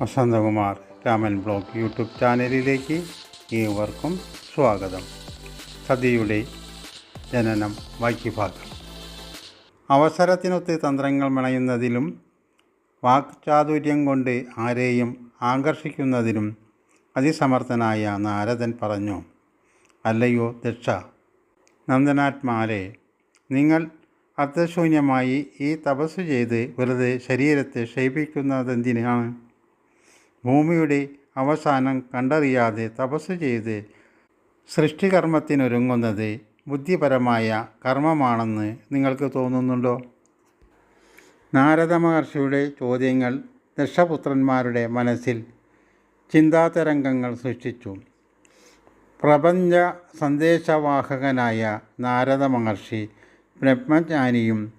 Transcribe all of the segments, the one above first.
Vasanthakumar Raman blog YouTube ചാനലിലേക്ക് ഏവർക്കും സ്വാഗതം. സതിയുടെ ജനനം വാക്യഭാഗം അവസരത്തിനൊത്ത് തന്ത്രങ്ങൾ മെണയുന്നതിലും വാക്ചാതുര്യം കൊണ്ട് ആരെയും ആകർഷിക്കുന്നതിലും അതിസമർത്ഥനായ നാരദൻ പറഞ്ഞു അല്ലയോ ദക്ഷ നന്ദനാത്മാരെ നിങ്ങൾ അർത്ഥശൂന്യമായി ഈ തപസ് ചെയ്ത് വെറുതെ ശരീരത്തെ ക്ഷയിപ്പിക്കുന്നതെന്തിനാണ്? ഭൂമിയുടെ അവസാനം കണ്ടറിയാതെ തപസ് ചെയ്ത് സൃഷ്ടികർമ്മത്തിനൊരുങ്ങുന്നത് ബുദ്ധിപരമായ കർമ്മമാണെന്ന് നിങ്ങൾക്ക് തോന്നുന്നുണ്ടോ? നാരദ മഹർഷിയുടെ ചോദ്യങ്ങൾ ദക്ഷപുത്രന്മാരുടെ മനസ്സിൽ ചിന്താതരംഗങ്ങൾ സൃഷ്ടിച്ചു. പ്രപഞ്ച സന്ദേശവാഹകനായ നാരദ മഹർഷി ബ്രഹ്മജ്ഞാനിയും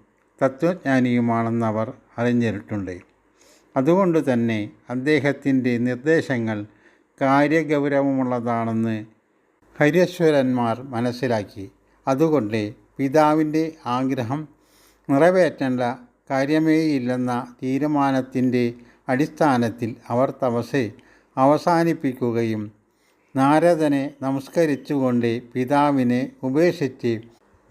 തത്വജ്ഞാനിയുമാണെന്നവർ അറിഞ്ഞിട്ടുണ്ട്. അതുകൊണ്ട് തന്നെ അദ്ദേഹത്തിന്റെ നിർദ്ദേശങ്ങൾ കാര്യഗൗരവമുള്ളതാണെന്ന് ഹരീശ്വരന്മാർ മനസ്സിലാക്കി. അതുകൊണ്ട് പിതാവിന്റെ ആഗ്രഹം നിറവേറ്റേണ്ട കാര്യമേയില്ലെന്ന തീരുമാനത്തിന്റെ അടിസ്ഥാനത്തിൽ അവർ തപസ് അവസാനിപ്പിക്കുകയും നാരദനെ നമസ്കരിച്ചുകൊണ്ട് പിതാവിനെ ഉപേക്ഷിച്ച്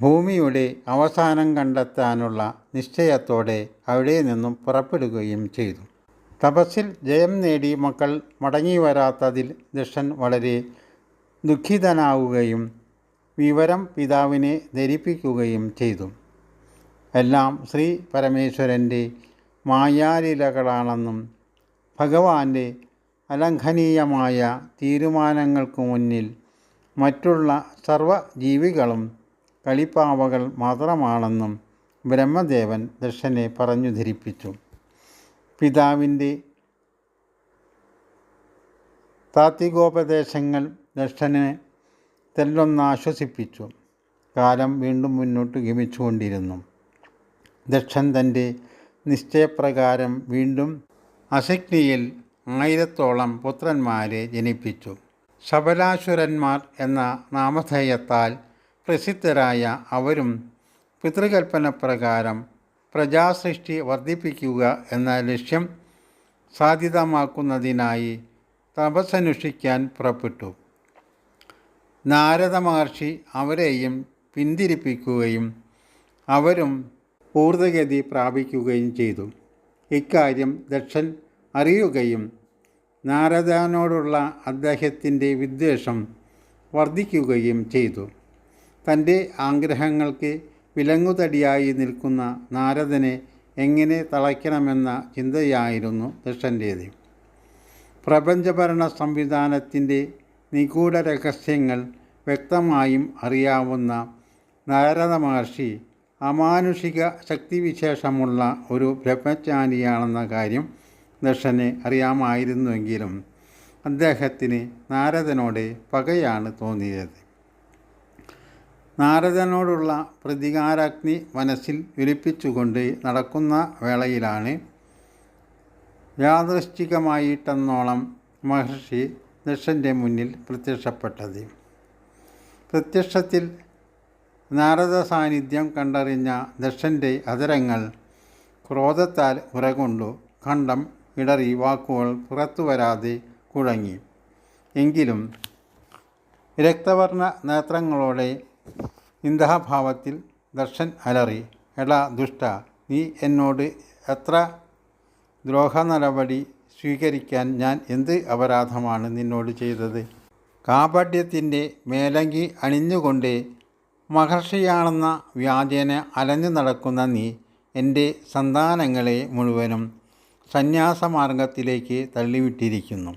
ഭൂമിയുടെ അവസാനം കണ്ടെത്താനുള്ള നിശ്ചയത്തോടെ അവിടെ നിന്നും പുറപ്പെടുകയും ചെയ്തു. തപസ്സിൽ ജയം നേടി മക്കൾ മടങ്ങി വരാത്തതിൽ ദക്ഷൻ വളരെ ദുഃഖിതനാവുകയും വിവരം പിതാവിനെ ധരിപ്പിക്കുകയും ചെയ്തു. എല്ലാം ശ്രീ പരമേശ്വരന്റെ മായാലീലകളാണെന്നും ഭഗവാന്റെ അലംഘനീയമായ തീരുമാനങ്ങൾക്കു മുന്നിൽ മറ്റുള്ള സർവ ജീവികളും കളിപ്പാവകൾ മാത്രമാണെന്നും ബ്രഹ്മദേവൻ ദക്ഷനെ പറഞ്ഞു ധരിപ്പിച്ചു. പിതാവിന്റെ താത്വികോപദേശങ്ങൾ ദക്ഷനെ തെല്ലൊന്ന് ആശ്വസിപ്പിച്ചു. കാലം വീണ്ടും മുന്നോട്ട് ഗമിച്ചുകൊണ്ടിരുന്നു. ദക്ഷൻ തന്റെ നിശ്ചയപ്രകാരം വീണ്ടും അശക്തിയിൽ ആയിരത്തോളം പുത്രന്മാരെ ജനിപ്പിച്ചു. ശബലാസുരന്മാർ എന്ന നാമധേയത്താൽ പ്രസിദ്ധരായ അവരും പിതൃകൽപ്പന പ്രകാരം പ്രജാസൃഷ്ടി വർദ്ധിപ്പിക്കുക എന്ന ലക്ഷ്യം സാധ്യതമാക്കുന്നതിനായി തപസ്സനുഷ്ഠിക്കാൻ പുറപ്പെട്ടു. നാരദ മഹർഷി അവരെയും പിന്തിരിപ്പിക്കുകയും അവരും പൂർവഗതി പ്രാപിക്കുകയും ചെയ്തു. ഇക്കാര്യം ദക്ഷൻ അറിയുകയും നാരദാനോടുള്ള അദ്ദേഹത്തിന്റെ വിദ്വേഷം വർദ്ധിക്കുകയും ചെയ്തു. തന്റെ ആഗ്രഹങ്ങൾക്ക് വിലങ്ങുതടിയായി നിൽക്കുന്ന നാരദനെ എങ്ങനെ തളയ്ക്കണമെന്ന ചിന്തയായിരുന്നു ദക്ഷന്റേത് പ്രപഞ്ചഭരണ സംവിധാനത്തിന്റെ നിഗൂഢ രഹസ്യങ്ങൾ വ്യക്തമായും അറിയാവുന്ന നാരദ മഹർഷി അമാനുഷിക ശക്തിവിശേഷമുള്ള ഒരു ബ്രഹ്മജ്ഞാനിയാണെന്ന കാര്യം ദക്ഷനെ അറിയാമായിരുന്നുവെങ്കിലും അദ്ദേഹത്തിന് നാരദനോട് പകയാണ് തോന്നിയത്. നാരദനോടുള്ള പ്രതികാരാഗ്നി മനസ്സിൽ ജ്വലിപ്പിച്ചുകൊണ്ട് നടക്കുന്ന വേളയിലാണ് യാദൃശ്ചികമായിട്ടെന്നോളം മഹർഷി ദക്ഷന്റെ മുന്നിൽ പ്രത്യക്ഷപ്പെട്ടത്. പ്രത്യക്ഷത്തിൽ നാരദ സാന്നിധ്യം കണ്ടറിഞ്ഞ ദക്ഷന്റെ അതരങ്ങൾ ക്രോധത്താൽ ഉറകൊണ്ടു കണ്ടം ഇടറി വാക്കുകൾ പുറത്തു വരാതെ കുഴങ്ങി. എങ്കിലും രക്തവർണ നേത്രങ്ങളോടെ ഇന്ദാഭാവത്തിൽ ദർശൻ അലറി എടാ ദുഷ്ട നീ എന്നോട് എത്ര ദ്രോഹ നടപടി സ്വീകരിക്കാൻ ഞാൻ എന്ത് അപരാധമാണ് നിന്നോട് ചെയ്തത്? കാപട്യത്തിന്റെ മേലങ്കി അണിഞ്ഞുകൊണ്ട് മഹർഷിയാണെന്ന വ്യാജേന അലഞ്ഞു നടക്കുന്ന നീ എന്റെ സന്താനങ്ങളെ മുഴുവനും സന്യാസമാർഗത്തിലേക്ക് തള്ളിവിട്ടിരിക്കുന്നു.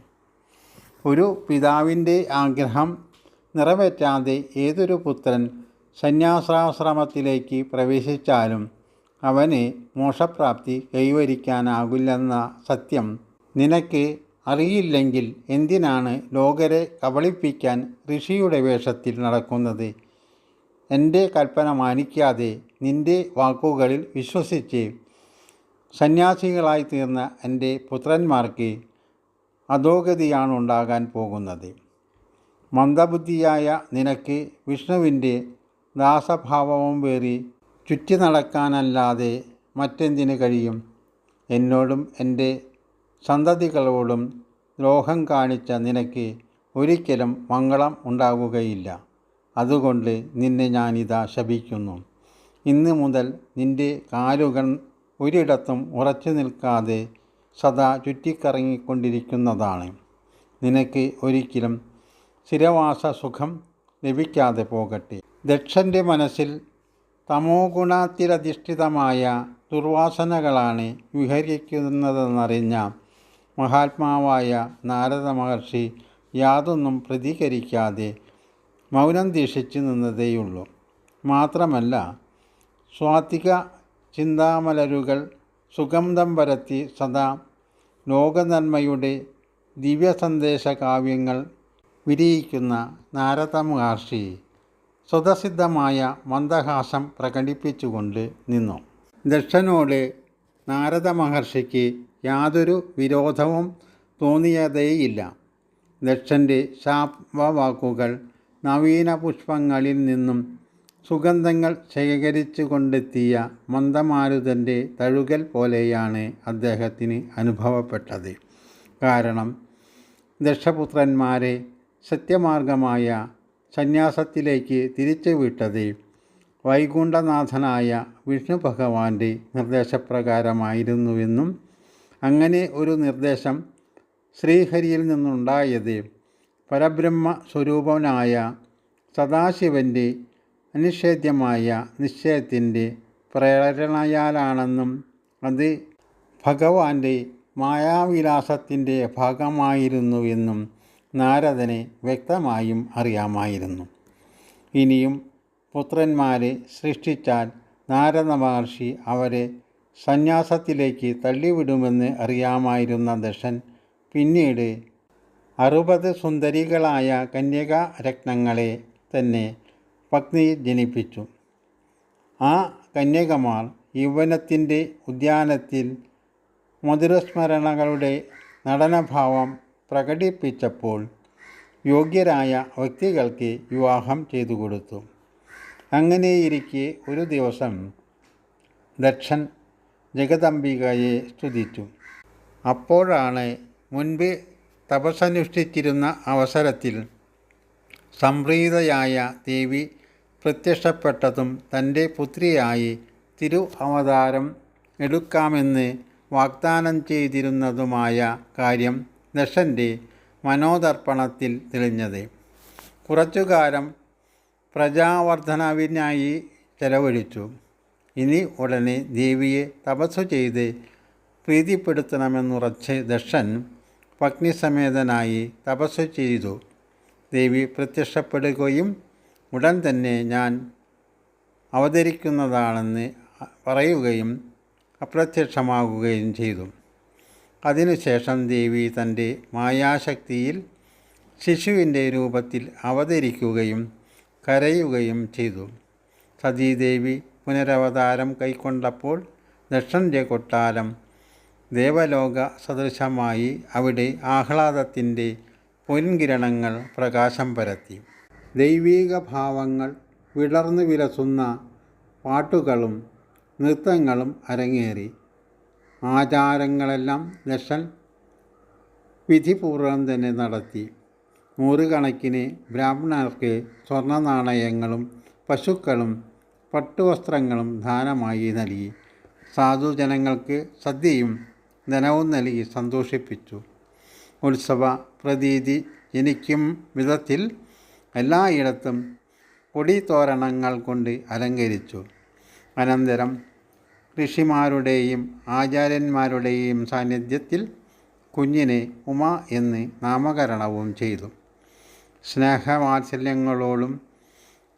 ഒരു പിതാവിന്റെ ആഗ്രഹം നിറവേറ്റാതെ ഏതൊരു പുത്രൻ സന്യാസാശ്രമത്തിലേക്ക് പ്രവേശിച്ചാലും അവന് മോക്ഷപ്രാപ്തി കൈവരിക്കാനാകില്ലെന്ന സത്യം. നിനക്ക് അറിയില്ലെങ്കിൽ എന്തിനാണ് ലോകരെ കബളിപ്പിക്കാൻ ഋഷിയുടെ വേഷത്തിൽ നടക്കുന്നത്? എന്റെ കൽപ്പന മാനിക്കാതെ നിന്റെ വാക്കുകളിൽ വിശ്വസിച്ച് സന്യാസികളായി തീർന്ന എന്റെ പുത്രന്മാർക്ക് അധോഗതിയാണ് ഉണ്ടാകാൻ പോകുന്നത്. മന്ദബുദ്ധിയായ നിനക്ക് വിഷ്ണുവിന്റെ ദാസഭാവവും വേറി ചുറ്റി നടക്കാനല്ലാതെ മറ്റെന്തിന് കഴിയും? എന്നോടും എന്റെ സന്തതികളോടും ദ്രോഹം കാണിച്ച നിനക്ക് ഒരിക്കലും മംഗളം ഉണ്ടാകുകയില്ല അതുകൊണ്ട് നിന്നെ ഞാനിതാ ശപിക്കുന്നു. ഇന്ന് മുതൽ നിന്റെ കാലുകൾ ഒരിടത്തും ഉറച്ചു നിൽക്കാതെ സദാ ചുറ്റിക്കറങ്ങിക്കൊണ്ടിരിക്കുന്നതാണ്. നിനക്ക് ഒരിക്കലും സ്ഥിരവാസ സുഖം ലഭിക്കാതെ പോകട്ടെ. ദക്ഷന്റെ മനസ്സിൽ തമോ ഗുണത്തിലധിഷ്ഠിതമായ ദുർവാസനകളാണ് വിഹരിക്കുന്നതെന്നറിഞ്ഞ മഹാത്മാവായ നാരദ മഹർഷി യാതൊന്നും പ്രതികരിക്കാതെ മൗനം ദീക്ഷിച്ചു നിന്നതേയുള്ളൂ. മാത്രമല്ല സ്വാത്തിക ചിന്താമലരുകൾ സുഗന്ധം പരത്തി സദാ ലോകനന്മയുടെ ദിവ്യസന്ദേശ കാവ്യങ്ങൾ വിരിയിക്കുന്ന നാരദ മഹർഷി സ്വതസിദ്ധമായ മന്ദഹാസം പ്രകടിപ്പിച്ചുകൊണ്ട് നിന്നു. ദക്ഷനോട് നാരദ മഹർഷിക്ക് യാതൊരു വിരോധവും തോന്നിയതേയില്ല. ദക്ഷന്റെ ശാപവാക്കുകൾ നവീന പുഷ്പങ്ങളിൽ നിന്നും സുഗന്ധങ്ങൾ ശേഖരിച്ചു കൊണ്ടെത്തിയ മന്ദമാരുതന്റെ തഴുകൽ പോലെയാണ് അദ്ദേഹത്തിന് അനുഭവപ്പെട്ടത്. കാരണം ദക്ഷപുത്രന്മാരെ സത്യമാർഗമായ സന്യാസത്തിലേക്ക് തിരിച്ചു വിട്ടത് വൈകുണ്ഠനാഥനായ വിഷ്ണു ഭഗവാന്റെ നിർദ്ദേശപ്രകാരമായിരുന്നുവെന്നും അങ്ങനെ ഒരു നിർദ്ദേശം ശ്രീഹരിയിൽ നിന്നുണ്ടായത് പരബ്രഹ്മ സ്വരൂപനായ സദാശിവന്റെ അനിഷേധ്യമായ നിശ്ചയത്തിന്റെ പ്രേരണയാലാണെന്നും അത് ഭഗവാന്റെ മായാവിലാസത്തിന്റെ ഭാഗമായിരുന്നുവെന്നും നാരദനെ വ്യക്തമായും അറിയാമായിരുന്നു. ഇനിയും പുത്രന്മാരെ സൃഷ്ടിച്ചാൽ നാരദ മഹർഷി അവരെ സന്യാസത്തിലേക്ക് തള്ളിവിടുമെന്ന് അറിയാമായിരുന്ന ദശൻ പിന്നീട് അറുപത് സുന്ദരികളായ കന്യകാ രത്നങ്ങളെ തന്നെ പത്നി ജനിപ്പിച്ചു. ആ കന്യകമാർ യൗവനത്തിന്റെ ഉദ്യാനത്തിൽ മധുരസ്മരണകളുടെ നടനഭാവം പ്രകടിപ്പിച്ചപ്പോൾ യോഗ്യരായ വ്യക്തികൾക്ക് വിവാഹം ചെയ്തു കൊടുത്തു. അങ്ങനെയിരിക്കെ ഒരു ദിവസം ദക്ഷൻ ജഗദംബികയെ സ്തുതിച്ചു. അപ്പോഴാണ് മുൻപ് തപസ്സനുഷ്ഠിച്ചിരുന്ന അവസരത്തിൽ സംപ്രീതയായ ദേവി പ്രത്യക്ഷപ്പെട്ടതും തന്റെ പുത്രിയായി തിരു അവതാരം എടുക്കാമെന്ന് വാഗ്ദാനം ചെയ്തിരുന്നതുമായ കാര്യം ദശന്റെ മനോദർപ്പണത്തിൽ തെളിഞ്ഞത്. കുറച്ചുകാലം പ്രജാവർദ്ധനവിനായി ചെലവഴിച്ചു. ഇനി ഉടനെ ദേവിയെ തപസ്സു ചെയ്ത് പ്രീതിപ്പെടുത്തണമെന്നുറച്ച് ദക്ഷൻ പത്നിസമേതനായി തപസ്സു ചെയ്തു. ദേവി പ്രത്യക്ഷപ്പെടുകയും ഉടൻ തന്നെ ഞാൻ അവതരിക്കുന്നതാണെന്ന് പറയുകയും അപ്രത്യക്ഷമാകുകയും ചെയ്തു. അതിനുശേഷം ദേവി തന്റെ മായാശക്തിയിൽ ശിശുവിന്റെ രൂപത്തിൽ അവതരിക്കുകയും കരയുകയും ചെയ്തു. സതീദേവി പുനരവതാരം കൈക്കൊണ്ടപ്പോൾ ദക്ഷന്റെ കൊട്ടാരം ദേവലോക സദൃശമായി അവിടെ ആഹ്ലാദത്തിന്റെ പൊൻകിരണങ്ങൾ പ്രകാശം പരത്തി. ദൈവീക ഭാവങ്ങൾ വിളർന്നു വിലസുന്ന പാട്ടുകളും നൃത്തങ്ങളും അരങ്ങേറി. ആചാരങ്ങളെല്ലാം ദക്ഷൻ വിധിപൂർവം തന്നെ നടത്തി. നൂറുകണക്കിന് ബ്രാഹ്മണർക്ക് സ്വർണ നാണയങ്ങളും പശുക്കളും പട്ടുവസ്ത്രങ്ങളും ദാനമായി നൽകി. സാധുജനങ്ങൾക്ക് സദ്യയും ധനവും നൽകി സന്തോഷിപ്പിച്ചു. ഉത്സവ പ്രതീതി ജനിക്കും വിധത്തിൽ എല്ലായിടത്തും കൊടിത്തോരണങ്ങൾ കൊണ്ട് അലങ്കരിച്ചു. അനന്തരം ഋഷിമാരുടെയും ആചാര്യന്മാരുടെയും സാന്നിധ്യത്തിൽ കുഞ്ഞിനെ ഉമ എന്ന് നാമകരണവും ചെയ്തു. സ്നേഹവാത്സല്യങ്ങളോടും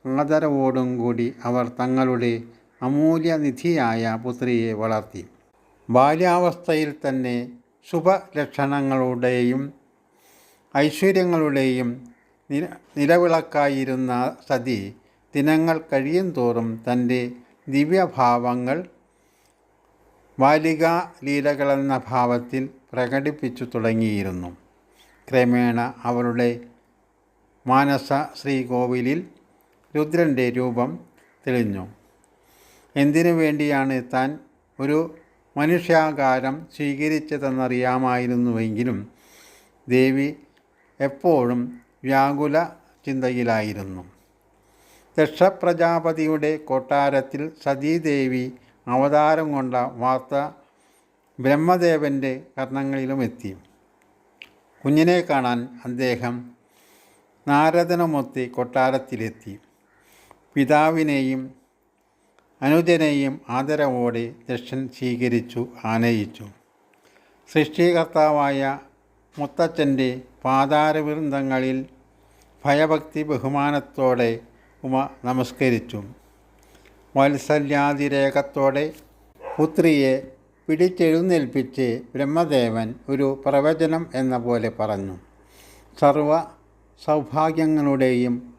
ആദരവോടും കൂടി അവർ തങ്ങളുടെ അമൂല്യനിധിയായ പുത്രിയെ വളർത്തി. ബാല്യാവസ്ഥയിൽ തന്നെ ശുഭലക്ഷണങ്ങളുടെയും ഐശ്വര്യങ്ങളുടെയും നില നിലവിളക്കായിരുന്ന സതി ദിനങ്ങൾ കഴിയും തോറും തന്റെ ദിവ്യഭാവങ്ങൾ ബാലികാ ലീലകളെന്ന ഭാവത്തിൽ പ്രകടിപ്പിച്ചു തുടങ്ങിയിരുന്നു. ക്രമേണ അവളുടെ മാനസ ശ്രീകോവിലിൽ രുദ്രന്റെ രൂപം തെളിഞ്ഞു. എന്തിനു വേണ്ടിയാണ് താൻ ഒരു മനുഷ്യാകാരം സ്വീകരിച്ചതെന്നറിയാമായിരുന്നുവെങ്കിലും ദേവി എപ്പോഴും വ്യാകുല ചിന്തയിലായിരുന്നു. ദക്ഷപ്രജാപതിയുടെ കൊട്ടാരത്തിൽ സതീദേവി അവതാരം കൊണ്ട വാർത്ത ബ്രഹ്മദേവന്റെ കർണങ്ങളിലും എത്തി. കുഞ്ഞിനെ കാണാൻ അദ്ദേഹം നാരദനമൊത്തി കൊട്ടാരത്തിലെത്തി. പിതാവിനെയും അനുജനെയും ആദരവോടെ ദക്ഷൻ സ്വീകരിച്ചു ആനയിച്ചു. സൃഷ്ടികർത്താവായ മുത്തച്ഛന്റെ പാതാരവൃന്ദങ്ങളിൽ ഭയഭക്തി ബഹുമാനത്തോടെ ഉമ നമസ്കരിച്ചു. വാത്സല്യാതിരേകത്തോടെ പുത്രിയെ പിടിച്ചെഴുന്നേൽപ്പിച്ച് ബ്രഹ്മദേവൻ ഒരു പ്രവചനം എന്ന പോലെ പറഞ്ഞു. സർവ സൗഭാഗ്യങ്ങളുടെയും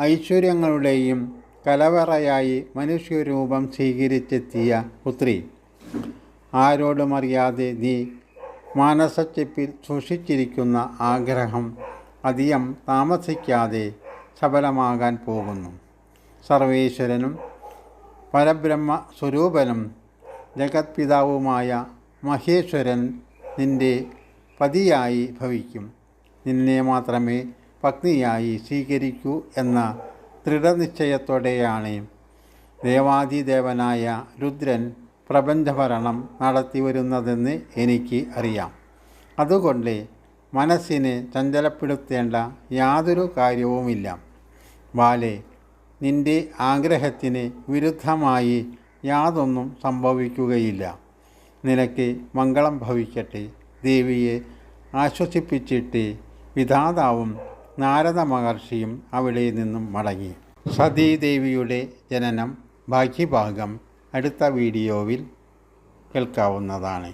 ഐശ്വര്യങ്ങളുടെയും കലവറയായി മനുഷ്യരൂപം സ്വീകരിച്ചെത്തിയ പുത്രി. ആരോടും അറിയാതെ നീ മാനസച്ചെപ്പിൽ സൂക്ഷിച്ചിരിക്കുന്ന ആഗ്രഹം അധികം താമസിക്കാതെ സഫലമാകാൻ പോകുന്നു. സർവേശ്വരനും പരബ്രഹ്മ സ്വരൂപനും ജഗത്പിതാവുമായ മഹേശ്വരൻ നിന്റെ പതിയായി ഭവിക്കും. നിന്നെ മാത്രമേ പത്നിയായി സ്വീകരിക്കൂ എന്ന ദൃഢനിശ്ചയത്തോടെയാണ്. ദേവാദിദേവനായ രുദ്രൻ പ്രപഞ്ചഭരണം നടത്തി വരുന്നതെന്ന് എനിക്ക് അറിയാം. അതുകൊണ്ട് മനസ്സിനെ ചഞ്ചലപ്പെടുത്തേണ്ട യാതൊരു കാര്യവുമില്ല. ബാലെ നിന്റെ ആഗ്രഹത്തിന് വിരുദ്ധമായി യാതൊന്നും സംഭവിക്കുകയില്ല. നിനക്ക് മംഗളം ഭവിക്കട്ടെ. ദേവിയെ ആശ്വസിപ്പിച്ചിട്ട് വിധാതാവും നാരദ മഹർഷിയും അവിടെ നിന്നും മടങ്ങി. സതീദേവിയുടെ ജനനം ബാക്കി ഭാഗം അടുത്ത വീഡിയോവിൽ കേൾക്കാവുന്നതാണ്.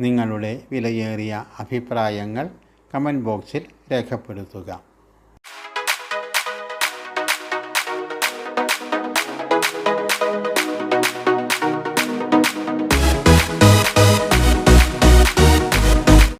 നിങ്ങളുടെ വിലയേറിയ അഭിപ്രായങ്ങൾ കമന്റ് ബോക്സിൽ രേഖപ്പെടുത്തുക.